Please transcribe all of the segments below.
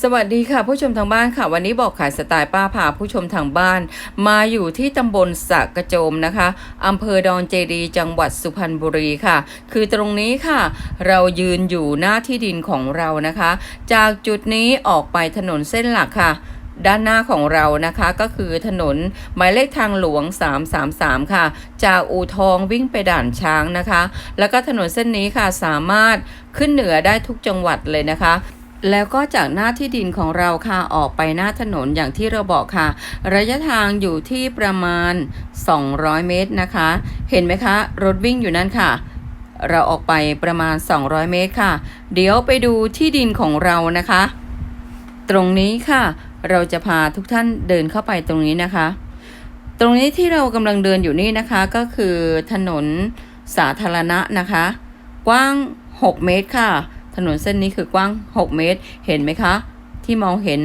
สวัสดีค่ะ ผู้ชมทางบ้านค่ะ วันนี้บอกขายสไตล์ป้าพาผู้ชมทางบ้าน มาอยู่ที่ตำบลสะกระโจมนะคะอำเภอดอนเจดีจังหวัดสุพรรณบุรีค่ะ คือตรงนี้ค่ะ เรายืนอยู่หน้าที่ดินของเรานะคะ จากจุดนี้ออกไปถนนเส้นหลักค่ะด้านหน้าของเรานะคะก็คือถนนหมายเลขทางหลวง 333 ค่ะ จากอู่ทองวิ่งไปด่านช้างนะคะ แล้วก็ถนนเส้นนี้ค่ะสามารถขึ้นเหนือได้ทุกจังหวัดเลยนะคะ แล้วก็จากหน้าที่ดินของเราค่ะออกไปหน้าถนนอย่างที่เราบอกค่ะ ระยะทางอยู่ที่ประมาณ 200 เมตรนะคะ เห็นไหมคะ รถวิ่งอยู่นั่นค่ะ เราออกไปประมาณ 200 เมตรค่ะ เดี๋ยวไปดูที่ดินของเรานะคะ ตรงนี้ค่ะ เราจะพาทุกท่านเดินเข้าไปตรงนี้นะคะ ตรงนี้ที่เรากำลังเดินอยู่นี่นะคะก็คือถนนสาธารณะนะคะ กว้าง 6 เมตรค่ะ ถนนเส้นนี้คือกว้าง 6 เมตร เห็นไหมคะ ที่มองเห็น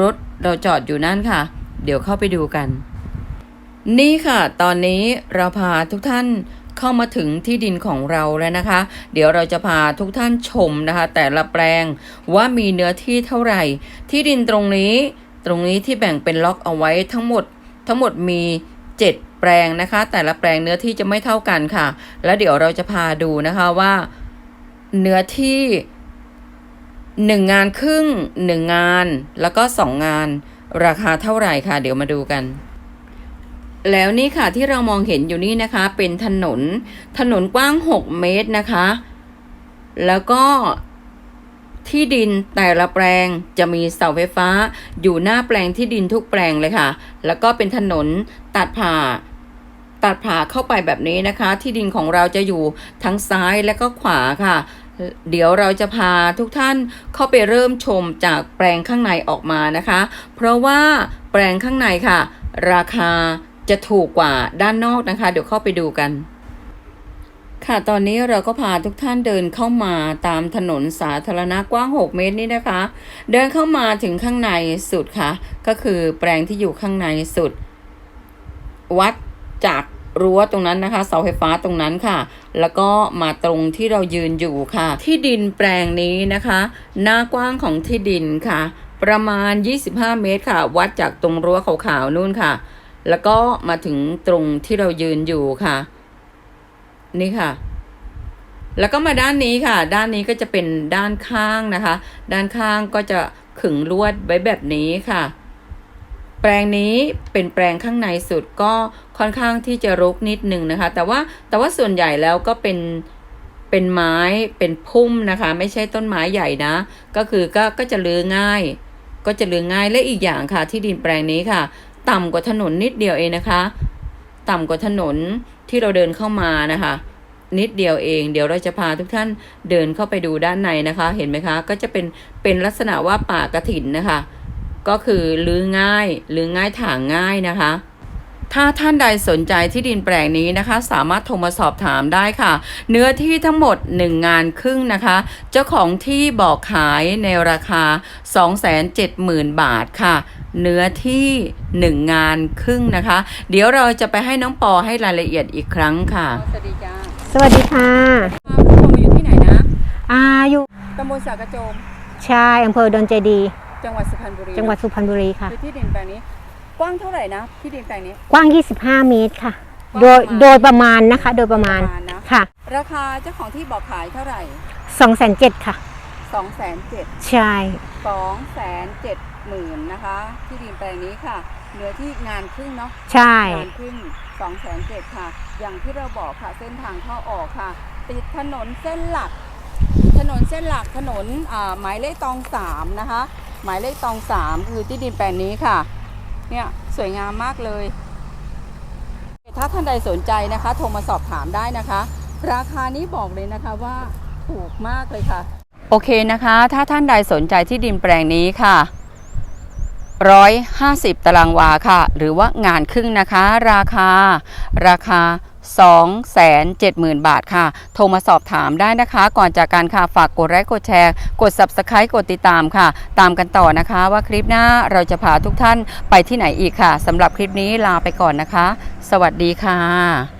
รถเราจอดอยู่นั่นค่ะ เดี๋ยวเข้าไปดูกัน นี่ค่ะ ตอนนี้เราพาทุกท่านเข้ามาถึงที่ดินของเราแล้วนะคะ เดี๋ยวเราจะพาทุกท่านชมนะคะ แต่ละแปลงว่ามีเนื้อที่เท่าไหร่ ที่ดินตรงนี้ ตรงนี้ที่แบ่งเป็นล็อกเอาไว้ทั้งหมด ทั้งหมดมี 7 แปลงนะคะ แต่ละแปลงเนื้อที่จะไม่เท่ากันค่ะ แล้วเดี๋ยวเราจะพาดูนะคะว่า เนื้อที่หนึ่งงานครึ่งหนึ่งงาน แล้วก็สองงาน ราคาเท่าไหร่ค่ะ เดี๋ยวมาดูกัน แล้วนี่ค่ะที่เรามองเห็นอยู่นี่นะคะ เป็นถนนถนนกว้าง 6 เมตรนะคะ แล้วก็ที่ดินแต่ละแปลงจะมีเสาไฟฟ้า อยู่หน้าแปลงที่ดินทุกแปลงเลยค่ะ แล้วก็เป็นถนนตัดผ่า ตัดผ่าเข้าไปแบบนี้นะคะ ที่ดินของเราจะอยู่ทั้งซ้ายและก็ขวาค่ะ เดี๋ยวเราจะพาทุกท่านเข้าไปเริ่มชมจากแปลงข้างในออกมานะคะ เพราะว่าแปลงข้างในค่ะ ราคาจะถูกกว่าด้านนอกนะคะ เดี๋ยวเข้าไปดูกัน ค่ะตอนนี้เราก็พาทุกท่านเดินเข้ามาตามถนนสาธารณะกว้าง 6 เมตรนี่นะคะ เดินเข้ามาถึงข้างในสุดค่ะ ก็คือแปลงที่อยู่ข้างในสุด วัดจาก รั้วตรงนั้นนะคะ เสาไฟฟ้าตรงนั้นค่ะ แล้วก็มาตรงที่เรายืนอยู่ค่ะ ที่ดินแปลงนี้นะคะ หน้ากว้างของที่ดินค่ะ ประมาณ 25 เมตรค่ะ วัดจากตรงรั้วขาวๆนู่นค่ะ แล้วก็มาถึงตรงที่เรายืนอยู่ค่ะ นี่ค่ะแล้วก็มาด้านนี้ค่ะ ด้านนี้ก็จะเป็นด้านข้างนะคะ ด้านข้างก็จะขึงลวดไว้แบบนี้ค่ะ แปลงนี้เป็นแปลงข้างในสุดก็ค่อนข้างที่จะรกนิดหนึ่งนะคะ แต่ว่าแต่ว่าส่วนใหญ่แล้วก็เป็นเป็นไม้เป็นพุ่มนะคะ ไม่ใช่ต้นไม้ใหญ่นะ ก็คือก็ก็จะลือง่าย ก็จะลือง่ายและอีกอย่างค่ะ ที่ดินแปลงนี้ค่ะ ต่ำกว่าถนนนิดเดียวเองนะคะ ต่ำกว่าถนนที่เราเดินเข้ามานะคะ นิดเดียวเอง เดี๋ยวเราจะพาทุกท่านเดินเข้าไปดูด้านในนะคะ เห็นไหมคะ ก็จะเป็นเป็นลักษณะว่าป่ากระถินนะคะ ก็คือลื้อง่ายลื้อง่ายถางง่ายนะคะ ถ้าท่านใดสนใจที่ดินแปลงนี้นะคะ สามารถโทรมาสอบถามได้ค่ะ เนื้อที่ทั้งหมด 1 งานครึ่งนะคะ เจ้าของที่บอกขายในราคา 270,000 บาทค่ะเนื้อที่1งานครึ่งนะคะ เดี๋ยวเราจะไปให้น้องปอให้รายละเอียดอีกครั้งค่ะ สวัสดีจ้าสวัสดีค่ะผู้ชมอยู่ที่ไหนนะอาอยู่ตำบลสากระโจมชายอำเภอดอนเจดีย์ จังหวัดสุพรรณบุรีจังหวัดสุพรรณบุรีค่ะคือที่ดินแปลงนี้ กว้างเท่าไหร่นะที่ดินแปลงนี้ กว้าง 25 เมตรค่ะกว้างโดยประมาณโดยประมาณนะคะ โดยประมาณนะค่ะ ราคาเจ้าของที่บอกขายเท่าไหร่207,000ค่ะสองแสนเจ็ดใช่สองแสนเจ็ดหมื่นนะคะ ที่ดินแปลงนี้ค่ะเนื้อที่งานครึ่งเนาะใช่งานครึ่งสองแสนเจ็ดค่ะ อย่างที่เราบอกค่ะเส้นทางเข้าออกค่ะ ติดถนนเส้นหลัก ถนนเส้นหลักถนนอ่าหมายเลขตองสามนะคะ หมายเลขตองสามคือที่ดินแปลงนี้ค่ะ เนี่ยสวยงามมากเลย ถ้าท่านใดสนใจนะคะ โทรมาสอบถามได้นะคะ ราคานี้บอกเลยนะคะว่าถูกมากเลยค่ะ โอเคนะคะ ถ้าท่านใดสนใจที่ดินแปลงนี้ค่ะ150 ตารางวาค่ะ หรือว่างานครึ่งนะคะ ราคา ราคา 270,000 บาทค่ะ โทรมาสอบถามได้นะคะ ก่อนจากการค่ะฝากกดไลค์กดแชร์ กด Subscribe กดติดตามค่ะ ตามกันต่อนะคะว่าคลิปหน้าเราจะพาทุกท่านไปที่ไหนอีกค่ะสำหรับคลิปนี้ลาไปก่อนนะคะ สวัสดีค่ะ